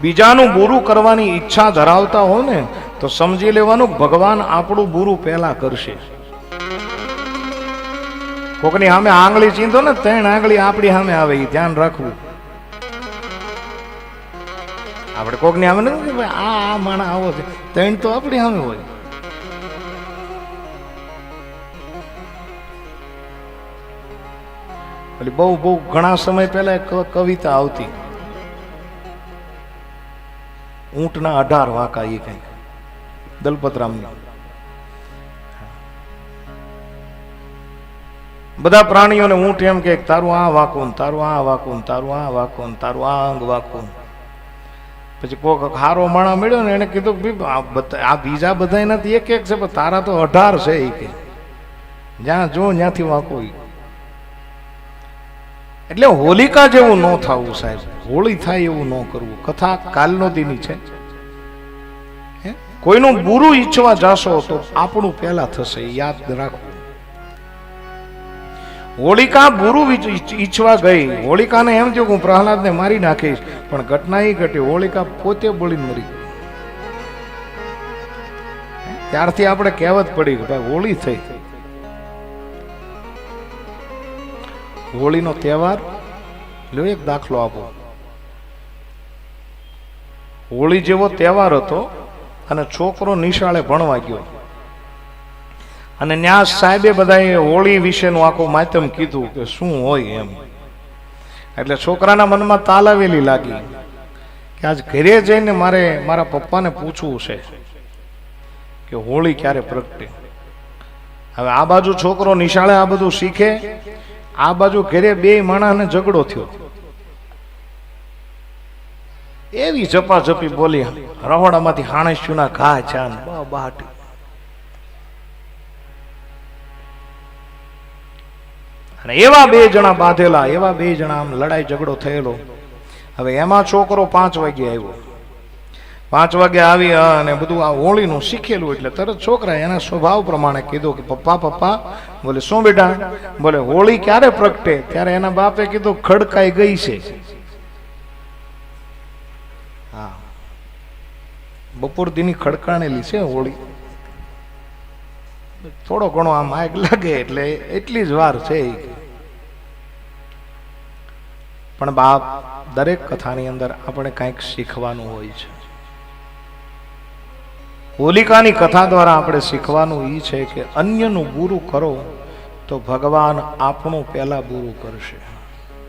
બીજાનું બુરું કરવાની ઈચ્છા ધરાવતા હો ને તો સમજી લેવાનું ભગવાન આપણું બુરું પહેલા કરશે. કોકની સામે આંગળી ચીંધો ને, ત્રણ આંગળી આપણી સામે આવે એ ધ્યાન રાખવું. આપણે કોકની સામે નથી ભાઈ, આ આ માણા આવો છે. ત્રણ તો આપણી સામે હોય. એટલે બહુ બહુ ઘણા સમય પહેલા એક કવિતા આવતી. ઊંટના અઢાર વાંકા એ કંઈક. દલપતરામની. બધા પ્રાણીઓને ઊંટ એમ કે તારું આ વાંકું તારું આ વાંકું તારું આ વાંકું તારું આ અંગ વાંકું પછી કોક હારો માણા મળ્યો ને એને કીધું કે આ બીજા બધા નથી એક એક છે, પણ તારા તો અઢાર છે એ કે. જ્યાં જો, ત્યાંથી વાંકું ઈ. એટલે હોલિકા જેવું ન થવું સાહેબ. હોળી થાય એવું ન કરવું. કથા કાલનો દીની છે? કોઈનું બુરું ઈચ્છવા જાશો તો આપણું પહેલા થશે, યાદ રાખવું હોળિકા બુરું ઈચ્છ- ઈચ્છ- ઈચ્છવા ગઈ. હોળિકાને એમ કે હું પ્રહલાદને મારી નાખીશ, પણ ઘટના એ ઘટી. હોળિકા પોતે બળી મરી ત્યારથી આપણે કહેવત પડી કે ભાઈ હોળી થઈ. હોળીનો તહેવાર લ્યો, એક દાખલો આપો. હોળી જેવો તહેવાર હતો અને છોકરો નિશાળે ભણવા ગયો. અને ન્યાસ સાહેબે બધાએ હોળી વિશેનું આખું માધ્યમ કીધું કે શું હોય એમ. એટલે છોકરાના મનમાં તાલાવેલી લાગી કે આજ ઘરે જઈને મારે મારા પપ્પાને પૂછવું છે કે હોળી ક્યારે પ્રગટે. હવે આ બાજુ છોકરો નિશાળે આ બધું શીખે આ બાજુ ઘરે બે માણસને ઝઘડો થયો. એવી ઝપાઝપી બોલી રહોડામાંથી હાણેશ્યુના ઘા ચાન બાટ. અને એવા બે જણા બાંધેલા, એવા બે જણા આમ લડાઈ ઝઘડો થયેલો. હવે એમાં છોકરો પાંચ વાગે આવ્યો. પાંચ વાગે આવી અને બધું આ હોળીનું શીખેલું એટલે તરત છોકરા એના સ્વભાવ પ્રમાણે કીધું કે, પપ્પા પપ્પા. બોલે, શું બેટા? બોલે, હોળી ક્યારે પ્રગટે? ત્યારે એના બાપે કીધું, ખડકાઈ ગઈ છે. હા. બપોર દીની ખડકાણેલી છે હોળી. થોડો ઘણો આમ આગ લાગે એટલે એટલી જ વાર છે પણ બાપ દરેક કથાની અંદર આપણે કંઈક શીખવાનું હોય છે. હોલિકાની કથા દ્વારા આપણે શીખવાનું એ છે કે અન્યનું બુરું કરો તો ભગવાન આપણું પહેલાં બુરું કરશે.